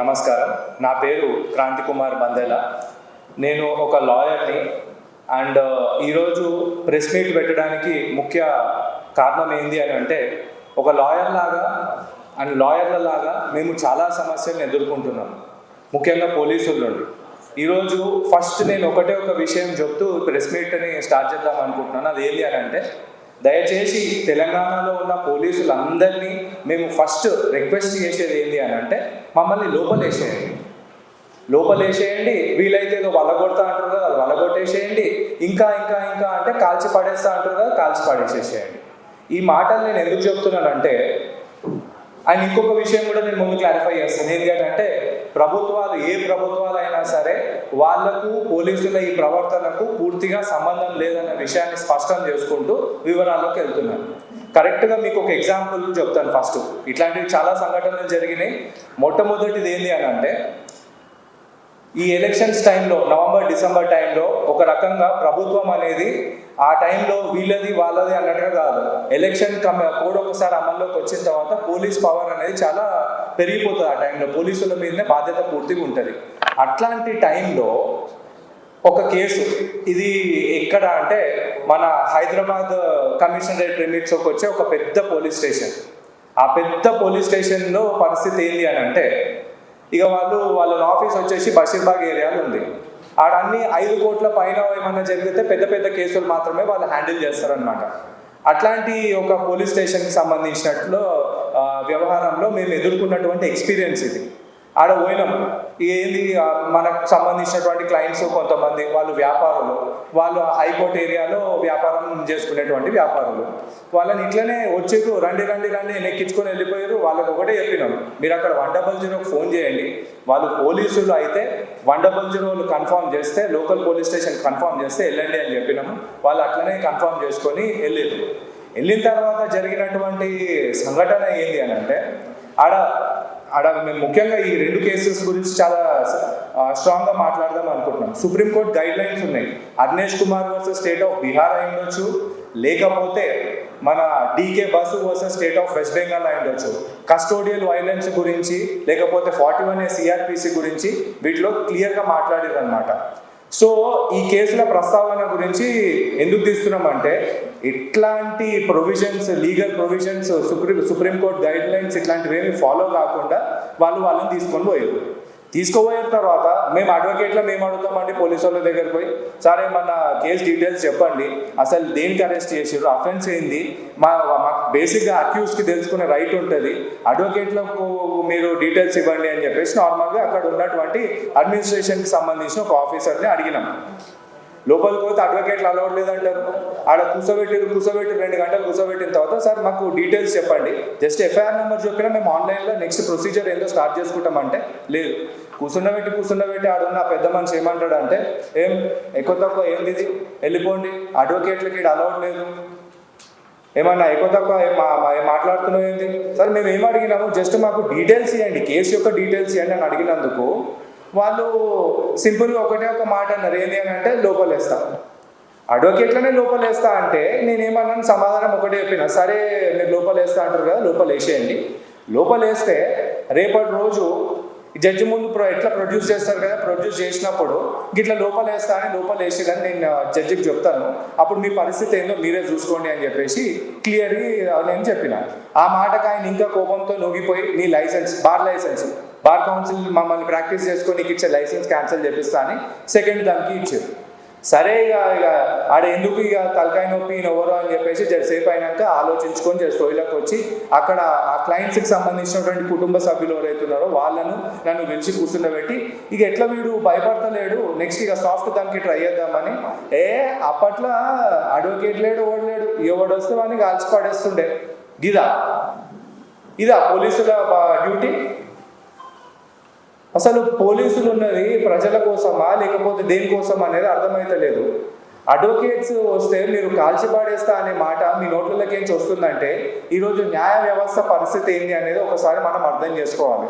నమస్కారం. నా పేరు క్రాంతి కుమార్ బందేలా. నేను ఒక లాయర్ని అండ్ ఈరోజు ప్రెస్ మీట్ పెట్టడానికి ముఖ్య కారణం ఏంది అని అంటే ఒక లాయర్ లాగా అండ్ లాయర్ల లాగా మేము చాలా సమస్యలను ఎదుర్కొంటున్నాం. ముఖ్యంగా పోలీసుల నుండి ఈరోజు ఫస్ట్ నేను ఒకటే ఒక విషయం చెప్తూ ప్రెస్ మీట్ని స్టార్ట్ చేద్దాం అనుకుంటున్నాను. అది ఏంటి అని అంటే దయచేసి తెలంగాణలో ఉన్న పోలీసులందరినీ మేము ఫస్ట్ రిక్వెస్ట్ చేసేది ఏంటి అని అంటే మమ్మల్ని లోపలేసేయండి. లోపలేసేయండి వీలైతే ఏదో వలగొడతా అంటారు కదా అది వలగొట్టేసేయండి. ఇంకా ఇంకా ఇంకా అంటే కాల్చి పడేస్తా అంటారు కదా కాల్చి పడేసేసేయండి. ఈ మాటలు నేను ఎందుకు చెప్తున్నానంటే అండ్ ఇంకొక విషయం కూడా నేను ముందు క్లారిఫై చేస్తాను. ఏంటంటే ప్రభుత్వాలు ఏ ప్రభుత్వాలు అయినా సరే వాళ్ళకు పోలీసుల ఈ ప్రవర్తనకు పూర్తిగా సంబంధం లేదన్న విషయాన్ని స్పష్టం చేసుకుంటూ వివరాల్లోకి వెళ్తున్నాను కరెక్ట్గా మీకు ఒక ఎగ్జాంపుల్ చెప్తాను ఫస్ట్ ఇట్లాంటివి చాలా సంఘటనలు జరిగినాయి. మొట్టమొదటిది ఏంటి అని అంటే ఈ ఎలక్షన్స్ టైంలో నవంబర్ డిసెంబర్ టైంలో ఒక రకంగా ప్రభుత్వం అనేది ఆ టైంలో వీళ్ళది వాళ్ళది అన్నట్టుగా కాదు. ఎలక్షన్ కమ్ కోడ్ ఒకసారి అమల్లోకి వచ్చిన తర్వాత పోలీస్ పవర్ అనేది చాలా పెరిగిపోతుంది ఆ టైంలో పోలీసుల మీదనే బాధ్యత పూర్తిగా ఉంటుంది. అట్లాంటి టైంలో ఒక కేసు ఇది ఎక్కడ అంటే మన హైదరాబాద్ కమిషనరేట్ లిమిట్స్కి వచ్చే ఒక పెద్ద పోలీస్ స్టేషన్. ఆ పెద్ద పోలీస్ స్టేషన్లో పరిస్థితి ఏంటి అని అంటే ఇక వాళ్ళు వాళ్ళ ఆఫీస్ వచ్చేసి బషీర్బాగ్ ఏరియాలో ఉంది. ఆడ అన్ని ఐదు కోట్ల పైన ఏమన్నా జరిగితే పెద్ద పెద్ద కేసులు మాత్రమే వాళ్ళు హ్యాండిల్ చేస్తారనమాట అట్లాంటి ఒక పోలీస్ స్టేషన్కి సంబంధించినట్లు వ్యవహారంలో మేము ఎదుర్కొన్నటువంటి ఎక్స్పీరియన్స్ ఇది. ఆడ పోయినాం. ఏంది? మనకు సంబంధించినటువంటి క్లయింట్స్ కొంతమంది వాళ్ళు వ్యాపారులు. వాళ్ళు హైకోర్ట్ ఏరియాలో వ్యాపారం చేసుకునేటువంటి వ్యాపారులు. వాళ్ళని ఇట్లనే వచ్చేకు రండి రండి రండి నెక్కించుకొని వెళ్ళిపోయారు. వాళ్ళకి ఒకటే చెప్పినాం మీరు అక్కడ వన్ డబల్ జీరోకి ఫోన్ చేయండి. వాళ్ళు పోలీసులు అయితే వన్ డబల్ జీరోలు కన్ఫామ్ చేస్తే లోకల్ పోలీస్ స్టేషన్ కన్ఫామ్ చేస్తే వెళ్ళండి అని చెప్పినాము. వాళ్ళు అట్లనే కన్ఫర్మ్ చేసుకొని వెళ్ళారు వెళ్ళిన తర్వాత జరిగినటువంటి సంఘటన ఏంటి అని అంటే ఆడ ఆడ మేము ముఖ్యంగా ఈ రెండు కేసెస్ గురించి చాలా స్ట్రాంగ్గా మాట్లాడదాం అనుకుంటున్నాం. సుప్రీంకోర్టు గైడ్ లైన్స్ ఉన్నాయి. Arnesh Kumar versus state of Bihar అయి ఉండొచ్చు లేకపోతే మన D K Basu versus state of West Bengal అయి ఉండొచ్చు కస్టోడియల్ వైలెన్స్ గురించి లేకపోతే ఫార్టీ వన్ ఏ సిఆర్పిసి గురించి వీటిలో క్లియర్గా మాట్లాడారు అనమాట సో ఈ కేసుల ప్రస్తావన గురించి ఎందుకు తీస్తున్నామంటే ఇట్లాంటి provisions legal provisions supreme supreme court guidelines ఇట్లాంటివి ఫాలో కాకుండా వాళ్ళు వాళ్ళని తీసుకొని పోయారు. తీసుకుపోయిన తర్వాత మేము అడ్వకేట్లో మేము అడుగుతామండి పోలీసు వాళ్ళ దగ్గరికి పోయి సరే మన కేసు డీటెయిల్స్ చెప్పండి. అసలు దేనికి అరెస్ట్ చేసారు అఫెన్స్ ఏంది? మా మాకు బేసిక్గా అక్యూస్కి తెలుసుకునే రైట్ ఉంటుంది. అడ్వకేట్లకు మీరు డీటెయిల్స్ ఇవ్వండి అని చెప్పేసి నార్మల్గా అక్కడ ఉన్నటువంటి అడ్మినిస్ట్రేషన్కి సంబంధించిన ఒక ఆఫీసర్ని అడిగినాం. లోపలికి పోతే అడ్వకేట్లు అలౌడ్ లేదంటారు. ఆడ కూర్చోబెట్టి కూర్చోబెట్టి రెండు గంటలు కూర్చోబెట్టిన తర్వాత సార్ మాకు డీటెయిల్స్ చెప్పండి. జస్ట్ ఎఫ్ఐఆర్ నెంబర్ చెప్పినా మేము ఆన్లైన్లో నెక్స్ట్ ప్రొసీజర్ ఏందో స్టార్ట్ చేసుకుంటామంటే లేదు. కూర్చుండబెట్టి కూర్చుండబెట్టి ఆడున్న పెద్ద మనిషి ఏమంటాడు అంటే ఏం ఎక్కువ తక్కువ ఏంది వెళ్ళిపోండి. అడ్వకేట్లకి ఇక్కడ అలౌడ్ లేదు. ఏమన్నా ఎక్కువ తక్కువ మాట్లాడుతున్నావు ఏంటి సరే మేము ఏం అడిగినాము? జస్ట్ మాకు డీటెయిల్స్ ఇవ్వండి. కేసు యొక్క డీటెయిల్స్ ఇవ్వండి అని అడిగినందుకు వాళ్ళు సింపుల్గా ఒకటే ఒక మాట అన్నారు. ఏంటి అని అంటే లోపలేస్తా. అడ్వకేట్లనే లోపలేస్తా అంటే నేనేమన్నాను? సమాధానం ఒకటే చెప్పిన. సరే మీరు లోపలేస్తా అంటారు కదా లోపలేసేయండి. లోపలేస్తే రేపటి రోజు జడ్జి ముందు ప్రొ ఎట్లా ప్రొడ్యూస్ చేస్తారు కదా? ప్రొడ్యూస్ చేసినప్పుడు గిట్లా లోపలేస్తా అని లోపలేసి కానీ నేను జడ్జికి చెప్తాను. అప్పుడు మీ పరిస్థితి ఏందో మీరే చూసుకోండి అని చెప్పేసి క్లియర్గా నేను చెప్పిన. ఆ మాటకు ఆయన ఇంకా కోపంతో నొగిపోయి నీ license bar license bar council మమ్మల్ని ప్రాక్టీస్ చేసుకొని నీకు ఇచ్చే లైసెన్స్ క్యాన్సిల్ చేపిస్తా అని సెకండ్ దానికి ఇచ్చారు. సరే ఇక ఇక ఆడ ఎందుకు ఇక తలకాయ నొప్పి నవ్వరు అని చెప్పేసి జరసేపు అయినాక ఆలోచించుకొని జర సోయిలకు వచ్చి అక్కడ ఆ క్లయింట్స్కి సంబంధించినటువంటి కుటుంబ సభ్యులు ఎవరైతున్నారో వాళ్ళను నన్ను పిలిచి కూర్చుండబెట్టి ఇక ఎట్లా వీడు భయపడతలేడు? నెక్స్ట్ ఇక సాఫ్ట్ దానికి ట్రై చేద్దామని. ఏ అప్పట్లో అడ్వకేట్ లేడు ఓడలేడు లేడు. వస్తే వాడిని కాల్చి పడేస్తుండే. ఇదా ఇదా పోలీసుల డ్యూటీ అసలు పోలీసులు ఉన్నది ప్రజల కోసమా లేకపోతే దేనికోసం అనేది అర్థమైతలేదు అడ్వకేట్స్ వస్తే మీరు కాల్చిపాడేస్తా అనే మాట మీ నోట్లలోకేంచి వస్తుందంటే ఈరోజు న్యాయ వ్యవస్థ పరిస్థితి ఏంటి అనేది ఒకసారి మనం అర్థం చేసుకోవాలి.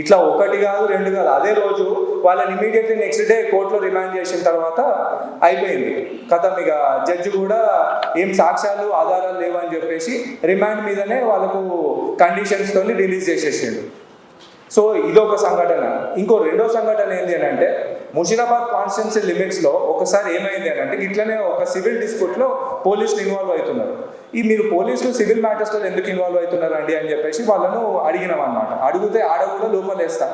ఇట్లా ఒకటి కాదు రెండు కాదు అదే రోజు వాళ్ళని ఇమీడియట్లీ నెక్స్ట్ డే కోర్టులో రిమాండ్ చేసిన తర్వాత అయిపోయింది. కథ ఇక జడ్జి కూడా ఏం సాక్ష్యాలు ఆధారాలు లేవని చెప్పేసి రిమాండ్ మీదనే వాళ్ళకు కండిషన్స్తో రిలీజ్ చేసేసిండు. సో ఇదొక సంఘటన. ఇంకో రెండో సంఘటన ఏంటి అని అంటే ముషిరాబాద్ కాన్స్టిట్యున్సీ లిమిట్స్లో ఒకసారి ఏమైంది అని అంటే ఇట్లనే ఒక సివిల్ డిస్ప్యూట్లో పోలీసులు ఇన్వాల్వ్ అవుతున్నారు. ఈ మీరు పోలీసులు సివిల్ మ్యాటర్స్లో ఎందుకు ఇన్వాల్వ్ అవుతున్నారండి అని చెప్పేసి వాళ్ళను అడిగినాం అనమాట అడిగితే ఆడ కూడా లోపలేస్తా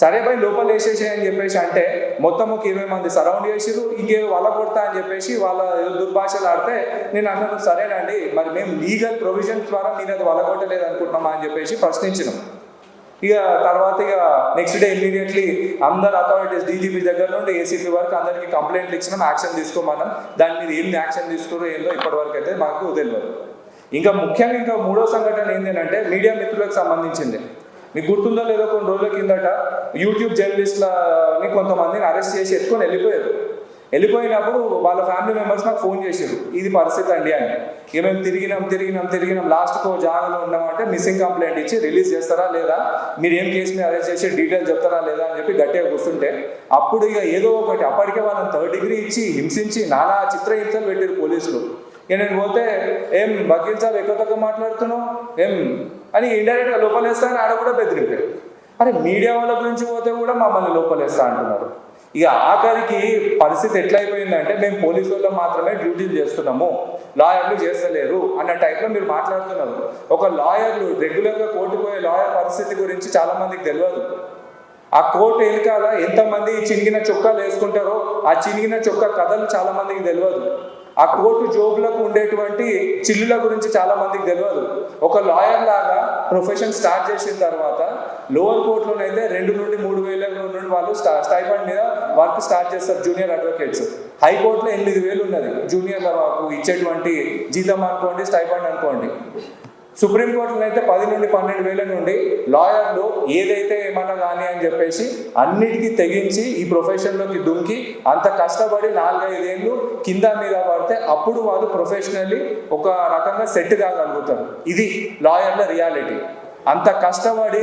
సరే పై లోపల వేసేసి అని చెప్పేసి అంటే మొత్తం ఒక ఇరవై మంది సరౌండ్ చేసిరు ఇంకేదో వాళ్ళ కొడతా అని చెప్పేసి వాళ్ళ దుర్భాషలు ఆడితే నేను అన్నాను సరేనండి మరి మేము లీగల్ ప్రొవిజన్స్ ద్వారా మీరు అది వాళ్ళ కొట్టలేదు అనుకుంటున్నామా అని చెప్పేసి ప్రశ్నించినాం. ఇక తర్వాత ఇక నెక్స్ట్ డే ఇమీడియట్లీ అందరు అథారిటీస్ డీజీపీ దగ్గర నుండి ఏసీపీ వరకు అందరికీ కంప్లైంట్లు ఇచ్చినాం యాక్షన్ తీసుకోమన్నాం. దాని మీద ఏం యాక్షన్ తీసుకురో ఏందో ఇప్పటి వరకు అయితే మాకు తెలియదు ఇంకా ముఖ్యంగా ఇంకా మూడో సంఘటన ఏంటంటే మీడియా మిత్రులకు సంబంధించింది. మీకు గుర్తుందో లేదో కొన్ని రోజుల కిందట యూట్యూబ్ జర్నలిస్ట్లని కొంతమందిని అరెస్ట్ చేసి ఎత్తుకొని వెళ్ళిపోయారు. వెళ్ళిపోయినప్పుడు వాళ్ళ ఫ్యామిలీ మెంబర్స్ నాకు ఫోన్ చేశారు ఇది పరిస్థితి అండి అని. ఇక మేము తిరిగినాం తిరిగినాం తిరిగినాం. లాస్ట్కి ఒక జాగాలో ఉన్నామంటే మిస్సింగ్ కంప్లైంట్ ఇచ్చి రిలీజ్ చేస్తారా లేదా? మీరు ఏం కేసు మీద అరెస్ట్ చేసి డీటెయిల్స్ చెప్తారా లేదా అని చెప్పి గట్టిగా కూర్చుంటే అప్పుడు ఇక ఏదో ఒకటి అప్పటికే వాళ్ళని థర్డ్ డిగ్రీ ఇచ్చి హింసించి నానా చిత్రహింసలు పెట్టారు పోలీసులు. ఇక నేను పోతే ఏం వకీల్ సాబ్ ఎక్కువ తక్కువ మాట్లాడుతున్నావు? ఏం? అని ఇండైరెక్ట్గా లోపలేస్తానని ఆడ కూడా బెదిరింపారు అరే మీడియా వాళ్ళ గురించి పోతే కూడా మమ్మల్ని లోపలేస్తా అంటున్నారు. ఇక ఆఖరికి పరిస్థితి ఎట్లయిపోయిందంటే మేము పోలీసు వాళ్ళు మాత్రమే డ్యూటీలు చేస్తున్నాము లాయర్లు చేస్తలేరు అన్న టైప్లో మీరు మాట్లాడుతున్నారు. ఒక లాయర్లు రెగ్యులర్గా కోర్టు పోయే లాయర్ పరిస్థితి గురించి చాలా మందికి తెలియదు. ఆ కోర్టు వెనకాల ఎంతమంది చినిగిన చొక్కాలు వేసుకుంటారో ఆ చినిగిన చొక్కా కథలు చాలా మందికి తెలియదు. ఆ కోర్టు జోబులకు ఉండేటువంటి చిల్లుల గురించి చాలా మందికి తెలియదు. ఒక లాయర్ లాగా ప్రొఫెషన్ స్టార్ట్ చేసిన తర్వాత లోవర్ కోర్టులోనైతే రెండు నుండి మూడు వేల నుండి వాళ్ళు స్టైఫండ్ మీద వర్క్ స్టార్ట్ చేస్తారు జూనియర్ అడ్వకేట్స్. హైకోర్టులో ఎనిమిది వేలు ఉన్నది. జూనియర్ల వాకు ఇచ్చేటువంటి జీతం అనుకోండి స్టైఫండ్ అనుకోండి. సుప్రీంకోర్టులో అయితే పది నుండి పన్నెండు వేల నుండి లాయర్లు ఏదైతే ఏమన్నా కానీ అని చెప్పేసి అన్నిటికీ తెగించి ఈ ప్రొఫెషన్లోకి దుంకి అంత కష్టపడి నాలుగైదేళ్ళు కింద మీద పడితే అప్పుడు వాళ్ళు ప్రొఫెషనల్లీ ఒక రకంగా సెట్ కాగలుగుతారు. ఇది లాయర్ల రియాలిటీ. అంత కష్టపడి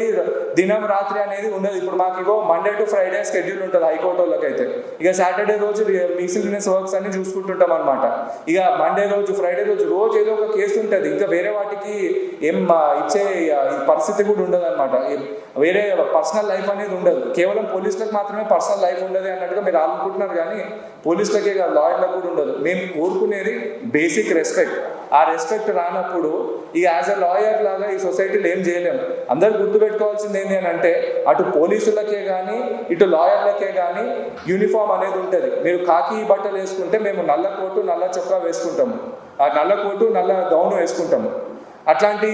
దినం రాత్రి అనేది ఉండదు. ఇప్పుడు మాకు ఇగో మండే టు ఫ్రైడే షెడ్యూల్ ఉంటుంది హైకోర్టు వాళ్ళకైతే. ఇక సాటర్డే రోజు మిసిలినెస్ వర్క్స్ అన్ని చూసుకుంటుంటాం అనమాట ఇక మండే రోజు ఫ్రైడే రోజు రోజు ఏదో ఒక కేసు ఉంటుంది. ఇంకా వేరే వాటికి ఏం ఇచ్చే ఈ పరిస్థితి కూడా ఉండదు అనమాట వేరే పర్సనల్ లైఫ్ అనేది ఉండదు. కేవలం పోలీసులకు మాత్రమే పర్సనల్ లైఫ్ ఉండదు అన్నట్టుగా మీరు అనుకుంటున్నారు కానీ పోలీసులకే కాదు లాయర్లకు కూడా ఉండదు. మేము కోరుకునేది బేసిక్ రెస్పెక్ట్ ఆ రెస్పెక్ట్ రానప్పుడు ఇక యాజ్ అ లాయర్ లాగా ఈ సొసైటీలో ఏం చేయలేము అందరు గుర్తుపెట్టుకోవాల్సింది ఏంటి అని అంటే అటు పోలీసులకే కానీ ఇటు లాయర్లకే కానీ యూనిఫామ్ అనేది ఉంటుంది. మీరు కాకి బట్టలు వేసుకుంటే మేము నల్ల కోటు నల్ల చొక్కా వేసుకుంటాము. ఆ నల్ల కోటు నల్ల గౌను వేసుకుంటాము. అట్లాంటి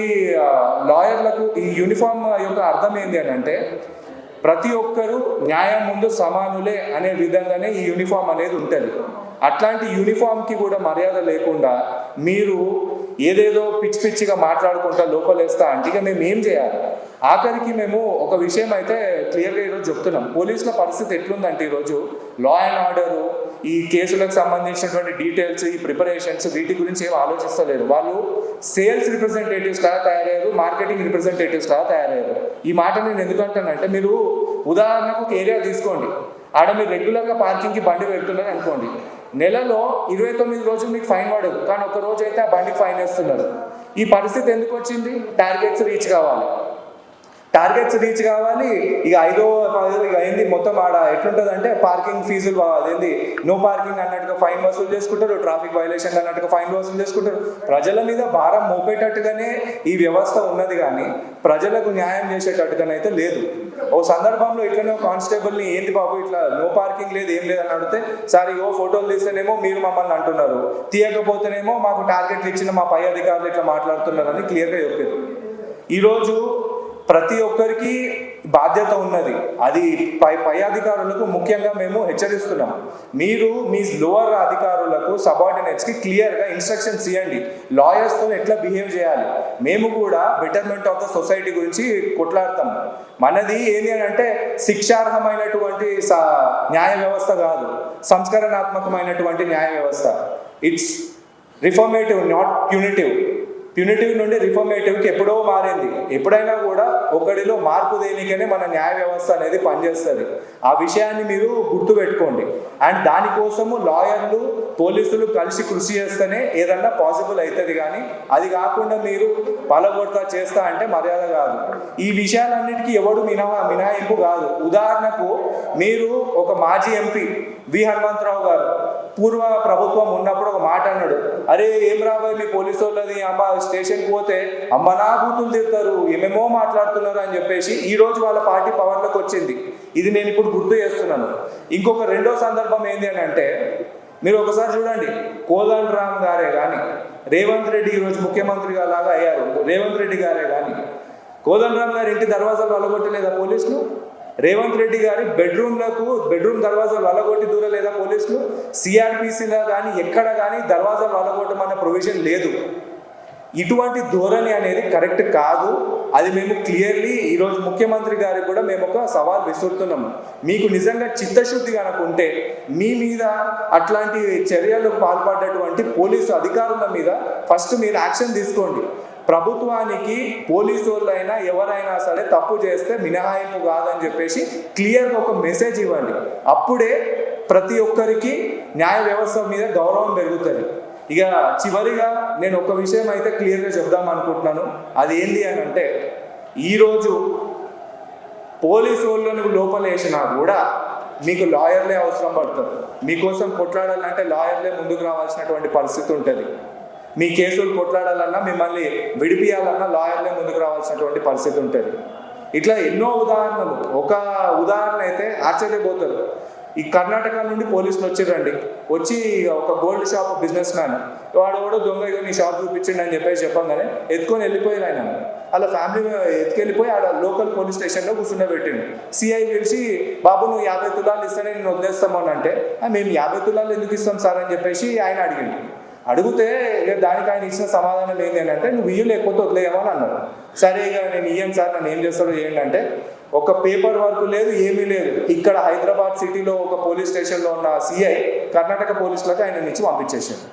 లాయర్లకు ఈ యూనిఫామ్ యొక్క అర్థం ఏంటి అని అంటే ప్రతి ఒక్కరూ న్యాయం ముందు సమానులే అనే విధంగానే ఈ యూనిఫామ్ అనేది ఉంటుంది. అట్లాంటి యూనిఫామ్కి కూడా మర్యాద లేకుండా మీరు ఏదేదో పిచ్చి పిచ్చిగా మాట్లాడుకుంటా లోపలేస్తా అంటే ఇక మేము ఏం చేయాలి? ఆఖరికి మేము ఒక విషయం అయితే క్లియర్గా ఈరోజు చెప్తున్నాం. పోలీసుల పరిస్థితి ఎట్లుందంటే ఈరోజు లా అండ్ ఆర్డరు ఈ కేసులకు సంబంధించినటువంటి డీటెయిల్స్ ఈ ప్రిపరేషన్స్ వీటి గురించి ఏం ఆలోచిస్తలేరు. వాళ్ళు సేల్స్ రిప్రజెంటేటివ్స్ లాగా తయారయ్యారు మార్కెటింగ్ రిప్రజెంటేటివ్స్ లాగా తయారయ్యారు. ఈ మాట నేను ఎందుకంటానంటే మీరు ఉదాహరణకు ఒక ఏరియా తీసుకోండి. ఆడ మీరు రెగ్యులర్గా పార్కింగ్కి బండి పెడుతున్నారు అనుకోండి. నెలలో ఇరవై తొమ్మిది రోజులు మీకు ఫైన్ పడదు కానీ ఒక రోజు అయితే ఆ బండికి ఫైన్ వేస్తున్నారు. ఈ పరిస్థితి ఎందుకు వచ్చింది? టార్గెట్స్ రీచ్ కావాలి. టార్గెట్స్ రీచ్ కావాలి. ఇక ఐదో పదో ఇక అయింది మొత్తం ఆడ ఎట్లుంటుంది అంటే పార్కింగ్ ఫీజులు అదేంది? నో పార్కింగ్ అన్నట్టుగా ఫైన్ వసూలు చేసుకుంటారు. ట్రాఫిక్ వైలేషన్ అన్నట్టుగా ఫైన్ వసూలు చేసుకుంటారు. ప్రజల మీద భారం మోపేటట్టుగానే ఈ వ్యవస్థ ఉన్నది కానీ ప్రజలకు న్యాయం చేసేటట్టుగానైతే లేదు. ఓ సందర్భంలో ఇట్లనే కానిస్టేబుల్ని ఏంటి బాబు ఇట్లా నో పార్కింగ్ లేదు ఏం లేదు అని అడిగితే సార్ ఓ ఫోటోలు తీస్తేనేమో మీరు మమ్మల్ని అంటున్నారు. తీయకపోతేనేమో మాకు టార్గెట్లు ఇచ్చిన మా పై అధికారులు ఇట్లా మాట్లాడుతున్నారని క్లియర్గా చెప్పారు. ఈరోజు ప్రతి ఒక్కరికి బాధ్యత ఉన్నది. అది పై పై అధికారులకు ముఖ్యంగా మేము హెచ్చరిస్తున్నాం. మీరు మీ లోవర్ అధికారులకు సబార్డినేట్స్కి క్లియర్గా ఇన్స్ట్రక్షన్స్ ఇవ్వండి లాయర్స్తో ఎట్లా బిహేవ్ చేయాలి? మేము కూడా బెటర్మెంట్ ఆఫ్ ద సొసైటీ గురించి కొట్లాడతాం. మనది ఏంటి అని అంటే శిక్షార్హమైనటువంటి న్యాయ వ్యవస్థ కాదు. సంస్కరణాత్మకమైనటువంటి న్యాయ వ్యవస్థ. It's reformative not punitive punitive నుండి రిఫర్మేటివ్కి ఎప్పుడో మారింది. ఎప్పుడైనా కూడా ఒకడిలో మార్పు దేనికనే మన న్యాయ వ్యవస్థ అనేది పనిచేస్తుంది. ఆ విషయాన్ని మీరు గుర్తుపెట్టుకోండి. అండ్ దానికోసము లాయర్లు పోలీసులు కలిసి కృషి చేస్తేనే ఏదన్నా పాసిబుల్ అవుతుంది కానీ అది కాకుండా మీరు పలగొడతా చేస్తా అంటే మర్యాద కాదు. ఈ విషయాలన్నిటికీ ఎవడు మినహా మినహాయింపు కాదు. ఉదాహరణకు మీరు ఒక మాజీ ఎంపీ వి. హనుమంతరావు గారు. పూర్వ ప్రభుత్వం ఉన్నప్పుడు ఒక మాట అన్నాడు అరే ఏం రాబోయ్ మీ పోలీసు వాళ్ళది? అమ్మ స్టేషన్కి పోతే అమ్మ నా బూతులు తిడతారు ఏమేమో మాట్లాడుతున్నారు అని చెప్పేసి ఈ రోజు వాళ్ళ పార్టీ పవర్లోకి వచ్చింది. ఇది నేను ఇప్పుడు గుర్తు చేస్తున్నాను. ఇంకొక రెండో సందర్భం ఏంటి అని అంటే మీరు ఒకసారి చూడండి కోదండ రామ్ గారే కానీ రేవంత్ రెడ్డి ఈరోజు ముఖ్యమంత్రిగా లాగా అయ్యారు. రేవంత్ రెడ్డి గారే కానీ కోదండ రామ్ గారి ఇంటి దర్వాజాలు అలగొట్టలేదా పోలీసులు? రేవంత్ రెడ్డి గారి బెడ్రూమ్లకు బెడ్రూమ్ దర్వాజాలు వలగొట్టి దూరలేదా పోలీసులు? సిఆర్పిసిలో కానీ ఎక్కడ కానీ దర్వాజాలు వలగొట్టమన్న ప్రొవిజన్ లేదు. ఇటువంటి ధోరణి అనేది కరెక్ట్ కాదు. అది మేము క్లియర్లీ ఈరోజు ముఖ్యమంత్రి గారికి కూడా మేము ఒక సవాల్ విసురుతున్నాము మీకు నిజంగా చిత్తశుద్ధి కనుకుంటే మీ మీద అట్లాంటి చర్యలకు పాల్పడ్డటువంటి పోలీసు అధికారుల మీద ఫస్ట్ మీరు యాక్షన్ తీసుకోండి. ప్రభుత్వానికి పోలీసు వాళ్ళైనా ఎవరైనా సరే తప్పు చేస్తే మినహాయింపు కాదని చెప్పేసి క్లియర్గా ఒక మెసేజ్ ఇవ్వండి. అప్పుడే ప్రతి ఒక్కరికి న్యాయ వ్యవస్థ మీద గౌరవం పెరుగుతుంది. ఇక చివరిగా నేను ఒక విషయం అయితే క్లియర్గా చెప్దాం అనుకుంటున్నాను. అది ఏంటి అని అంటే ఈరోజు పోలీసు వాళ్ళని లోపలేసినా కూడా మీకు లాయర్లే అవసరం పడుతుంది మీకోసం కొట్లాడాలంటే లాయర్లే ముందుకు రావాల్సినటువంటి పరిస్థితి ఉంటుంది. మీ కేసులు కొట్లాడాలన్నా మిమ్మల్ని విడిపియాలన్నా లాయర్లే ముందుకు రావాల్సినటువంటి పరిస్థితి ఉంటుంది. ఇట్లా ఎన్నో ఉదాహరణలు. ఒక ఉదాహరణ అయితే ఆశ్చర్యపోతారు. ఈ కర్ణాటక నుండి పోలీసులు వచ్చిరండి వచ్చి ఒక గోల్డ్ షాప్ బిజినెస్ మ్యాన్ వాడు కూడా దొంగ ఇదో నీ షాప్ చూపించండి అని చెప్పేసి చెప్పంగానే ఎత్తుకొని వెళ్ళిపోయారు ఆయన. అలా ఫ్యామిలీ ఎత్తుకెళ్ళిపోయి ఆడ లోకల్ పోలీస్ స్టేషన్లో కూర్చుండబెట్టిండు సిఐ పిలిచి బాబు నువ్వు యాభై తులాలు ఇస్తేనే నేను వదిలేస్తామని అంటే మేము యాభై తులాలు ఎందుకు ఇస్తాం సార్? అని చెప్పేసి ఆయన అడిగిండు. అడిగితే ఇక దానికి ఆయన ఇచ్చిన సమాధానం ఏంటి అని అంటే నువ్వు ఇయ్యం లేకపోతే వదిలేయమో అని అన్నాడు. సరే ఇక నేను ఇయ్యం సార్ నన్ను ఏం చేస్తాడో ఏంటంటే ఒక పేపర్ వర్క్ లేదు ఏమీ లేదు. ఇక్కడ హైదరాబాద్ సిటీలో ఒక పోలీస్ స్టేషన్లో ఉన్న సిఐ కర్ణాటక పోలీసులకు ఆయన నుంచి పంపించేసాడు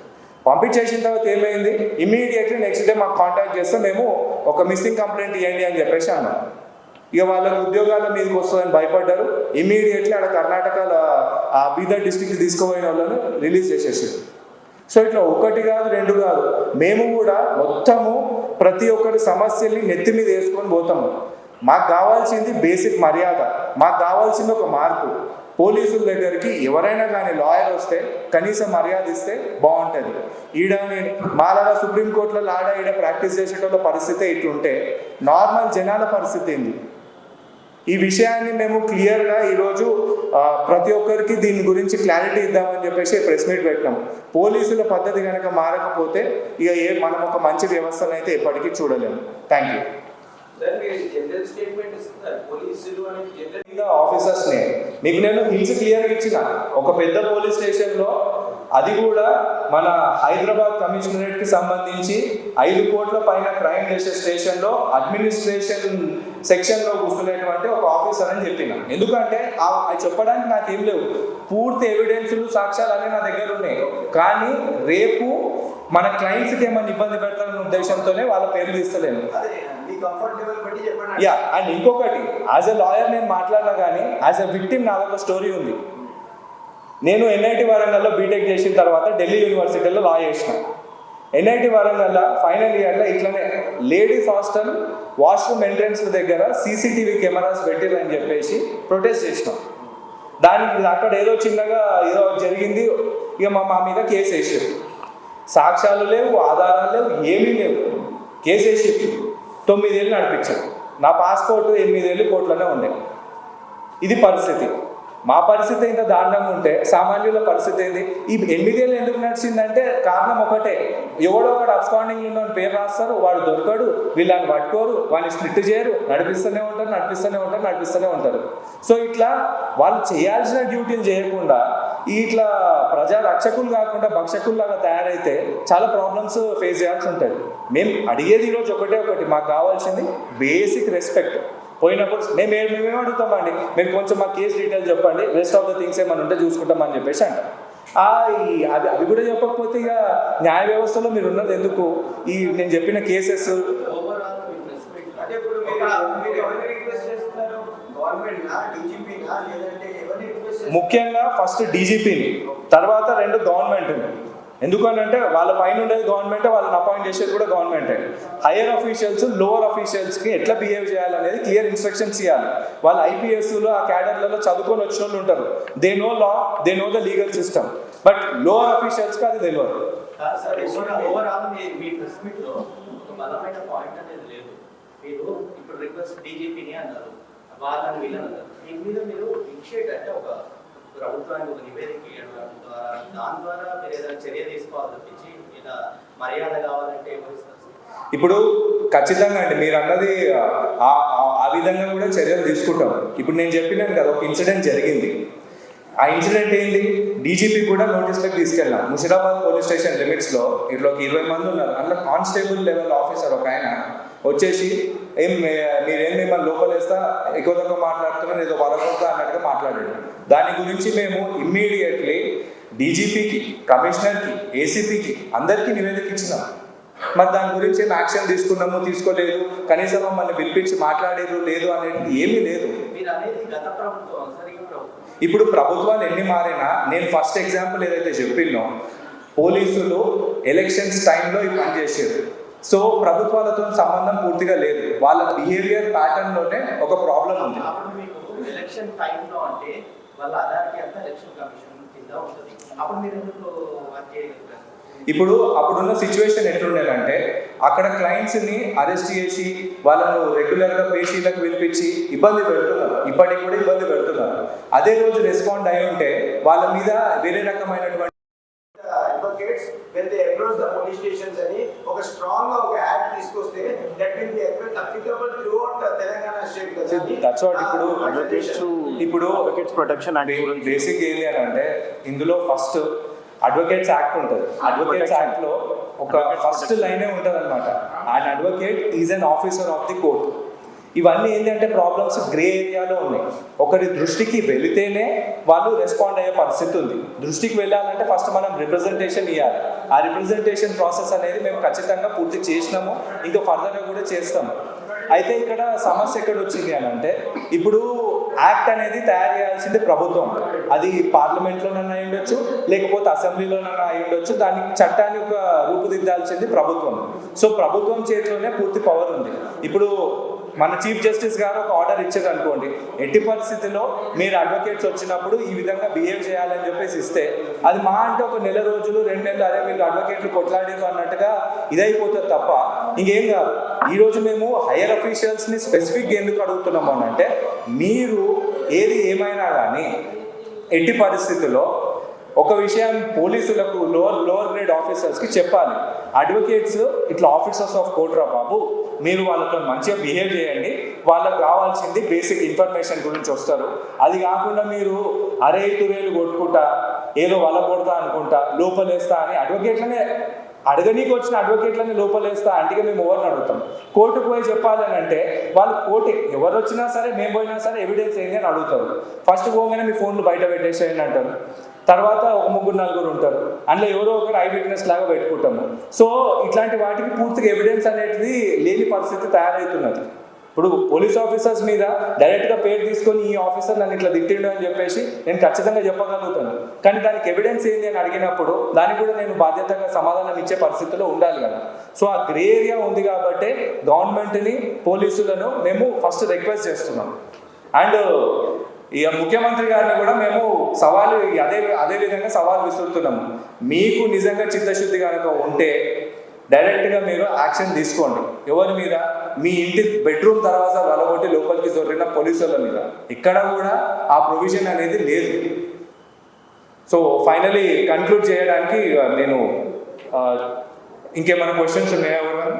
పంపించేసిన తర్వాత ఏమైంది? ఇమీడియట్లీ నెక్స్ట్ డే మాకు కాంటాక్ట్ చేస్తే మేము ఒక మిస్సింగ్ కంప్లైంట్ ఇవ్వండి అని చెప్పేసి అన్నాం. ఇక వాళ్ళకి ఉద్యోగాల మీదకి వస్తుందని భయపడ్డారు. ఇమీడియట్లీ ఆడ కర్ణాటకలో ఆ బీదర్ డిస్టిక్ తీసుకుపోయిన వాళ్ళను రిలీజ్ చేసేసారు. సో ఇట్లా ఒకటి కాదు రెండు కాదు. మేము కూడా మొత్తము ప్రతి ఒక్కరి సమస్యల్ని నెత్తి మీద వేసుకొని పోతాము. మాకు కావాల్సింది బేసిక్ మర్యాద. మాకు కావాల్సింది ఒక మార్పు. పోలీసుల దగ్గరికి ఎవరైనా కానీ లాయర్ వస్తే కనీసం మర్యాద ఇస్తే బాగుంటుంది. ఈడ నేను మాలాగా సుప్రీంకోర్టులో ఆడ ఈడ ప్రాక్టీస్ చేసేటోళ్ళ పరిస్థితి ఇట్లుంటే నార్మల్ జనాల పరిస్థితి ఏంది? ఈ విషయాన్ని మేము క్లియర్గా ఈరోజు ప్రతి ఒక్కరికి దీని గురించి క్లారిటీ ఇద్దామని చెప్పేసి ప్రెస్ మీట్ పెట్టినాం. పోలీసుల పద్ధతి కనుక మారకపోతే ఇక ఏ మనం ఒక మంచి వ్యవస్థను అయితే ఎప్పటికీ చూడలేము. థ్యాంక్ యూ ఆఫీసర్స్ నే. మీకు నేను హిల్స్ క్లియర్గా ఇచ్చిన. ఒక పెద్ద పోలీస్ స్టేషన్లో అది కూడా మన హైదరాబాద్ కమిషనరేట్కి సంబంధించి ఐదు కోట్ల పైన క్రైమ్ చేసే స్టేషన్లో అడ్మినిస్ట్రేషన్ సెక్షన్లో కూర్చునేటువంటి ఒక ఆఫీసర్ అని చెప్పిన. ఎందుకంటే అది చెప్పడానికి నాకేం లేవు. పూర్తి ఎవిడెన్స్లు సాక్ష్యాలు అన్నీ నా దగ్గర ఉన్నాయి. కానీ రేపు మన క్లయింట్స్కి ఏమైనా ఇబ్బంది పెడతారనే ఉద్దేశంతోనే వాళ్ళ పేర్లు తీస్తలేను. యా అండ్ ఇంకొకటి యాజ్ ఎ లాయర్ నేను మాట్లాడినా కానీ యాజ్ ఎ విక్టిమ్ నాదొక స్టోరీ ఉంది. నేను ఎన్ఐటి వరంగల్లో బీటెక్ చేసిన తర్వాత ఢిల్లీ యూనివర్సిటీలో లా చేసిన. ఎన్ఐటి వరంగల్ ఫైనల్ ఇయర్లో ఇట్లనే లేడీస్ హాస్టల్ వాష్రూమ్ ఎంట్రన్స్ దగ్గర సీసీటీవీ కెమెరాస్ పెట్టిరని చెప్పేసి ప్రొటెస్ట్ చేసినాం. దానికి అక్కడ ఏదో చిన్నగా ఏదో జరిగింది. ఇక మా మా మీద కేసు వేసారు సాక్ష్యాలు లేవు ఆధారాలు లేవు ఏమీ లేవు. కేసు వేసి తొమ్మిదేళ్ళు నడిపించారు. నా పాస్పోర్ట్ ఎనిమిదేళ్ళు కోట్లోనే ఉండే. ఇది పరిస్థితి. మా పరిస్థితి ఇంత దారుణంగా ఉంటే సామాన్యుల పరిస్థితి ఏంది? ఈ ఎనిమిదేళ్ళు ఎందుకు నడిచిందంటే కారణం ఒకటే. ఎవడో ఒకడు అబ్స్కాండింగ్ ఉన్న పేరు రాస్తారు వాడు దొరకడు వీళ్ళని పట్టుకోరు వాళ్ళని స్ప్లిట్ చేయరు నడిపిస్తూనే ఉంటారు నడిపిస్తూనే ఉంటారు నడిపిస్తూనే ఉంటారు. సో ఇట్లా వాళ్ళు చేయాల్సిన డ్యూటీని చేయకుండా ఇట్లా ప్రజా రక్షకులు కాకుండా భక్షకుల్లాగా తయారైతే చాలా ప్రాబ్లమ్స్ ఫేస్ చేయాల్సి ఉంటుంది. మేము అడిగేది ఈరోజు ఒకటే ఒకటి మాకు కావాల్సింది బేసిక్ రెస్పెక్ట్ పోయినప్పుడు మేము మేమేం అడుగుతామండి? మీరు కొంచెం మా కేసు డీటెయిల్స్ చెప్పండి. రెస్ట్ ఆఫ్ ద థింగ్స్ ఏమైనా ఉంటే చూసుకుంటామని చెప్పేసి అంటాం. అది అది కూడా చెప్పకపోతే ఇక న్యాయ వ్యవస్థలో మీరు ఉన్నది ఎందుకు? ఈ నేను చెప్పిన కేసెస్ ముఖ్యంగా ఫస్ట్ డీజీపీని తర్వాత రెండు గవర్నమెంట్ ఎందుకనంటే వాళ్ళ పైన ఉండేది గవర్నమెంటే వాళ్ళని అపాయింట్ చేసేది కూడా గవర్నమెంటే హైయర్ అఫీషియల్స్ లోవర్ అఫీషియల్స్కి ఎట్లా బిహేవ్ చేయాలనేది క్లియర్ ఇన్స్ట్రక్షన్స్ ఇవ్వాలి వాళ్ళు ఐపీఎస్లు ఆ క్యాడర్లలో చదువుకొని వచ్చిన వాళ్ళు ఉంటారు. They know law they know the legal system but lower అఫీషియల్స్కి అది తెలియదు. సార్ పాయింట్ అనేది లేదు. మీరు ఇప్పుడు రిక్వెస్ట్ డీజీపీని అన్నారు. వాళ్ళని వీళ్ళని అన్నారు. దీని మీద మీరు ఇనిషియేట్ అంటే ఒక ప్రభుత్వానికి ఒక నివేదిక ఇవ్వడం ద్వారా దాని ద్వారా మీరు ఏదైనా చర్య తీసుకోవాలి తప్పించి ఇలా మర్యాద కావాలంటే ఇప్పుడు ఖచ్చితంగా అండి మీరు అన్నది ఆ విధంగా కూడా చర్యలు తీసుకుంటాం. ఇప్పుడు నేను చెప్పినాను కదా ఒక ఇన్సిడెంట్ జరిగింది. ఆ ఇన్సిడెంట్ ఏంటి? డీజీపీ కూడా నోటీస్లోకి తీసుకెళ్ళాం ముషిరాబాద్ పోలీస్ స్టేషన్ లిమిట్స్లో ఇట్లా ఒక ఇరవై మంది ఉన్నారు. అందులో కానిస్టేబుల్ లెవెల్ ఆఫీసర్ ఒక ఆయన వచ్చేసి ఏం మీరేం మిమ్మల్ని లోపలేస్తా ఎక్కువ తక్కువ మాట్లాడుతున్నా ఏదో వరకొస్తా అన్నట్టుగా మాట్లాడాడు. దాని గురించి మేము ఇమ్మీడియట్లీ డీజీపీకి కమిషనర్కి ఏసీపీకి అందరికీ నివేదిక ఇచ్చినాం మరి దాని గురించి ఏం యాక్షన్ తీసుకున్నాము తీసుకోలేదు. కనీసం మమ్మల్ని పిలిపించి మాట్లాడేది లేదు అనేది ఏమీ లేదు. ఇప్పుడు ప్రభుత్వాలు ఎన్ని మారినా నేను ఫస్ట్ ఎగ్జాంపుల్ ఏదైతే చెప్పినో పోలీసులు ఎలక్షన్స్ టైంలో ఈ పని సో ప్రభుత్వాలతో సంబంధం పూర్తిగా లేదు. వాళ్ళ బిహేవియర్లోనే ఒక ప్రాబ్లం ఉంది. ఎలక్షన్ టైంలో అంటే వాళ్ళ అధారిటీ అంతా ఎలక్షన్ కమిషన్ కింద ఉంటుంది. అప్పుడు మీరు ఎందుకు వర్క్ చేయగలుగుతారు? ఇప్పుడు అప్పుడున్న సిచ్యువేషన్ ఎట్లుండేదంటే అక్కడ క్లయింట్స్ని అరెస్ట్ చేసి వాళ్ళను రెగ్యులర్గా పేషీలకు పిలిపించి ఇబ్బంది పెడుతున్నారు. ఇప్పటికి కూడా ఇబ్బంది పెడుతున్నారు. అదే రోజు రెస్పాండ్ అయి ఉంటే వాళ్ళ మీద వేరే రకమైనటువంటి advocates when they approach the police stations అని ఒక స్ట్రాంగ్ తీసుకొస్తే that will be applicable throughout Telangana state కదా. That's what ఇప్పుడు అడ్వకేట్స్ ఇప్పుడు అడ్వకేట్స్ ప్రొటెక్షన్ యాక్ట్ బేసిక్ ఏంటి అని అంటే ఇందులో ఫస్ట్ అడ్వకేట్స్ యాక్ట్ ఉంటుంది. అడ్వకేట్స్ యాక్ట్లో ఒక ఫస్ట్ లైనే ఉంటుంది అనమాట and advocate is an officer of the court ఇవన్నీ ఏంటంటే ప్రాబ్లమ్స్ గ్రే ఏరియాలో ఉన్నాయి. ఒకరి దృష్టికి వెళితేనే వాళ్ళు రెస్పాండ్ అయ్యే పరిస్థితి ఉంది. దృష్టికి వెళ్ళాలంటే ఫస్ట్ మనం రిప్రజెంటేషన్ ఇవ్వాలి ఆ రిప్రజెంటేషన్ ప్రాసెస్ అనేది మేము ఖచ్చితంగా పూర్తి చేసినాము. ఇంకా ఫర్దర్గా కూడా చేస్తాము. అయితే ఇక్కడ సమస్య ఎక్కడ వచ్చింది అని అంటే ఇప్పుడు యాక్ట్ అనేది తయారు చేయాల్సింది ప్రభుత్వం. అది పార్లమెంట్లోనన్నా అయి ఉండొచ్చు లేకపోతే అసెంబ్లీలోనన్నా అయి ఉండొచ్చు. దానికి చట్టాన్ని ఒక రూపుదిద్దాల్సింది ప్రభుత్వం. సో ప్రభుత్వం చేతిలోనే పూర్తి పవర్ ఉంది. ఇప్పుడు మన చీఫ్ జస్టిస్ గారు ఒక ఆర్డర్ ఇచ్చారు అనుకోండి. ఎట్టి పరిస్థితిలో మీరు అడ్వకేట్స్ వచ్చినప్పుడు ఈ విధంగా బిహేవ్ చేయాలని చెప్పేసి ఇస్తే అది మా అంటే ఒక నెల రోజులు రెండు నెలలు అదే వీళ్ళు అడ్వకేట్లు కొట్లాడేరు అన్నట్టుగా ఇదైపోతుంది తప్ప ఇంకేం కాదు. ఈరోజు మేము హైయర్ అఫీషియల్స్ని స్పెసిఫిక్గా ఎందుకు అడుగుతున్నాము అని అంటే మీరు ఏది ఏమైనా కానీ ఎట్టి పరిస్థితుల్లో ఒక విషయం పోలీసులకు లోవర్ లోవర్ గ్రేడ్ ఆఫీసర్స్కి చెప్పాలి. అడ్వకేట్స్ ఇట్లా ఆఫీసర్స్ ఆఫ్ కోర్ట్ రా బాబు. మీరు వాళ్ళతో మంచిగా బిహేవ్ చేయండి. వాళ్ళకి కావాల్సింది బేసిక్ ఇన్ఫర్మేషన్ గురించి వస్తారు. అది కాకుండా మీరు అరే తురేలు కొట్టుకుంటా ఏదో వాళ్ళ కొడతా అనుకుంటా లోపలేస్తా అని అడ్వకేట్లనే అడగనీకి వచ్చిన అడ్వకేట్లని లోపలేస్తా అంటే మేము ఎవరిని అడుగుతాం. కోర్టుకు పోయి చెప్పాలి అని అంటే వాళ్ళు కోర్టు ఎవరు వచ్చినా సరే మేము పోయినా సరే ఎవిడెన్స్ ఏంటి అని అడుగుతారు. ఫస్ట్ పోగానే మీ ఫోన్లు బయట పెట్టేసేయండి అంటారు. తర్వాత ఒక ముగ్గురు నలుగురు ఉంటారు. అందులో ఎవరో ఒకరు ఐ విట్నెస్ లాగా పెట్టుకుంటాము. సో ఇట్లాంటి వాటికి పూర్తిగా ఎవిడెన్స్ అనేది లేని పరిస్థితి తయారవుతున్నది. ఇప్పుడు పోలీస్ ఆఫీసర్స్ మీద డైరెక్ట్గా పేరు తీసుకొని ఈ ఆఫీసర్ నన్ను ఇట్లా తిట్టిండు అని చెప్పేసి నేను ఖచ్చితంగా చెప్పగలుగుతాను. కానీ దానికి ఎవిడెన్స్ ఏంటి అని అడిగినప్పుడు దానికి కూడా నేను బాధ్యతగా సమాధానం ఇచ్చే పరిస్థితిలో ఉండాలి కదా. సో ఆ గ్రే ఏరియా ఉంది కాబట్టి గవర్నమెంట్ని పోలీసులను మేము ఫస్ట్ రిక్వెస్ట్ చేస్తున్నాం. అండ్ ఇక ముఖ్యమంత్రి గారిని కూడా మేము సవాలు అదే అదే విధంగా సవాల్ విసురుతున్నాము. మీకు నిజంగా చిత్తశుద్ధి కనుక ఉంటే డైరెక్ట్గా మీరు యాక్షన్ తీసుకోండి. ఎవరి మీద? మీ ఇంటి బెడ్రూమ్ తర్వాత వెళ్ళగొట్టి లోపలికి దొరికిన పోలీసుల మీద. ఇక్కడ కూడా ఆ ప్రొవిజన్ అనేది లేదు. సో ఫైనలీ కన్క్లూడ్ చేయడానికి నేను ఇంకేమైనా క్వశ్చన్స్ ఉన్నాయా ఎవరు?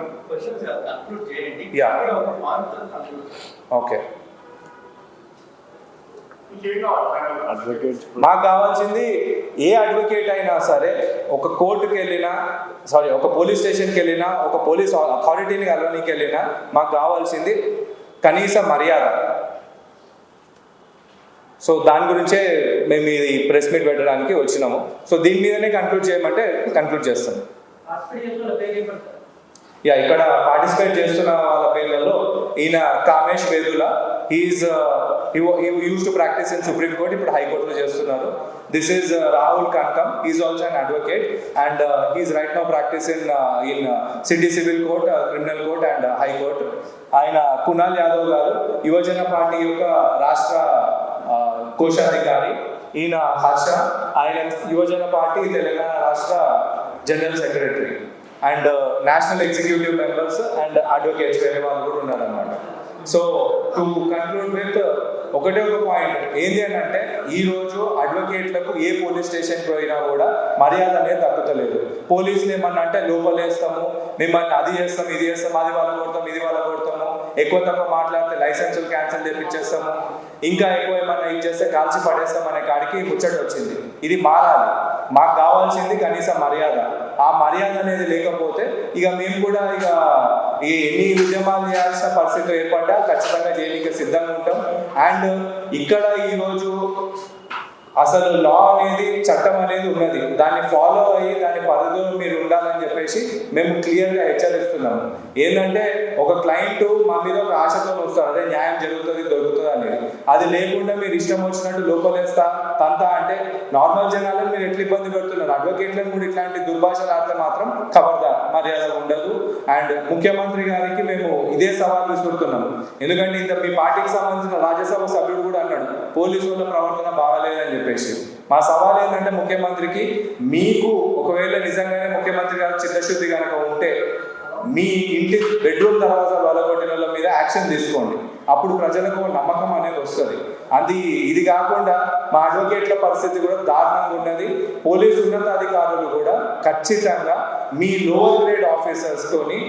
మాకు కావాల్సింది ఏ అడ్వకేట్ అయినా సరే ఒక కోర్టుకి వెళ్ళినా సారీ ఒక పోలీస్ స్టేషన్కి వెళ్ళినా ఒక పోలీస్ అథారిటీని కలవనీకి వెళ్ళినా మాకు కావాల్సింది కనీస మర్యాద. సో దాని గురించే మేము ఇది ప్రెస్ మీట్ పెట్టడానికి వచ్చినాము. సో దీని మీదనే కన్క్లూడ్ చేయమంటే కన్క్లూడ్ చేస్తాం. యా ఇక్కడ పార్టిసిపేట్ చేస్తున్న వాళ్ళ పేర్లలో ఈయన Kamesh Vedula he's used to practice in supreme court ఇప్పుడు హైకోర్టులో చేస్తున్నారు this is Rahul Kanakam is also an advocate and he's right now practice in in city civil court criminal court and high court ఆయన కునాల్ యాదవ్ గారు యువజన party యొక్క రాష్ట్ర కోశాధికారి. ఈయన హర్ష ఆయన యువజన పార్టీ తెలంగాణ రాష్ట్ర general secretary. And national executive members and advocates వేరే వాళ్ళు కూడా ఉన్నారనమాట సో టు కన్క్లూడ్ విత్ ఒకటే ఒక పాయింట్ ఏంటి అని అంటే ఈ రోజు అడ్వకేట్లకు ఏ పోలీస్ స్టేషన్ పోయినా కూడా మర్యాద అనేది తగ్గుతలేదు. పోలీసులు ఏమన్నా అంటే లోపలేస్తాము మిమ్మల్ని అది చేస్తాం ఇది చేస్తాం అది వాళ్ళ కొడతాం ఇది వాళ్ళ కొడతాము ఎక్కువ తక్కువ మాట్లాడితే లైసెన్సులు క్యాన్సిల్ చేపించేస్తాము ఇంకా ఎక్కువ ఏమన్నా ఇచ్చేస్తే కాల్చి పడేస్తాం అనే కాడికి ముచ్చట వచ్చింది. ఇది మారాలి. మాకు కావాల్సింది కనీసం మర్యాద. ఆ మర్యాద అనేది లేకపోతే ఇక మేము కూడా ఇక ఈ ఎన్ని ఉద్యమాలు చేయాల్సిన పరిస్థితి ఏర్పడ్డా ఖచ్చితంగా చేయడానికి సిద్ధంగా ఉంటాం. అండ్ ఇక్కడ ఈరోజు అసలు లా అనేది చట్టం అనేది ఉన్నది. దాన్ని ఫాలో అయ్యి దాని పరిధిలో మీరు ఉండాలని చెప్పేసి మేము క్లియర్గా హెచ్చరిస్తున్నాము. ఏంటంటే ఒక క్లయింట్ మా మీద ఒక ఆశతో వస్తారు అదే న్యాయం జరుగుతుంది దొరుకుతుంది అనేది. అది లేకుండా మీరు ఇష్టం వచ్చినట్టు లోపలేస్తా తంతా అంటే నార్మల్ జనాలను మీరు ఎట్లా ఇబ్బంది పెడుతున్నారు? అడ్వకేట్లను కూడా ఇట్లాంటి దుర్భాషలు ఆడితే మాత్రం ఖబర్దార్ మర్యాద ఉండదు. అండ్ ముఖ్యమంత్రి గారికి మేము ఇదే సవాల్ విసురుతున్నాము. ఎందుకంటే ఇంత మీ పార్టీకి సంబంధించిన రాజ్యసభ సభ్యుడు కూడా అన్నాడు పోలీసు వాళ్ళ ప్రవర్తన బాగాలేదని చెప్పేసి. మా సవాల్ ఏంటంటే ముఖ్యమంత్రికి మీకు ఒకవేళ నిజంగానే ముఖ్యమంత్రి గారు చిత్తశుద్ధి కనుక ఉంటే మీ ఇంటి బెడ్రూమ్ దర్వాజా వలగొట్టిన వాళ్ళ మీద యాక్షన్ తీసుకోండి. అప్పుడు ప్రజలకు నమ్మకం అనేది వస్తుంది. అది ఇది కాకుండా మా అడ్వకేట్ల పరిస్థితి కూడా దారుణంగా ఉన్నది. పోలీసు ఉన్నతాధికారులు కూడా ఖచ్చితంగా మీ లోవర్ గ్రేడ్ ఆఫీసర్స్తోని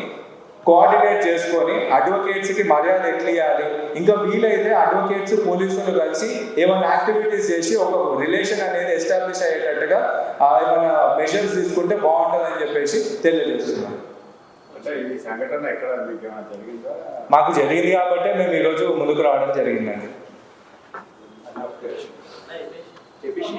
కోఆర్డినేట్ చేసుకొని అడ్వకేట్స్కి మర్యాద ఎట్లా ఇవ్వాలి ఇంకా వీలైతే అడ్వకేట్స్ పోలీసులు కలిసి ఏమైనా యాక్టివిటీస్ చేసి ఒక రిలేషన్ అనేది ఎస్టాబ్లిష్ అయ్యేటట్టుగా ఆ, ఏమైనా మెషర్స్ తీసుకుంటే బాగుంటుందని చెప్పేసి తెలియజేస్తున్నాం. అంటే ఈ సంఘటన ఎక్కడ మీకు జరిగిందా? మాకు జరిగింది కాబట్టే మేము ఈరోజు ముందుకు రావడం జరిగిందండి. చెప్పేసి.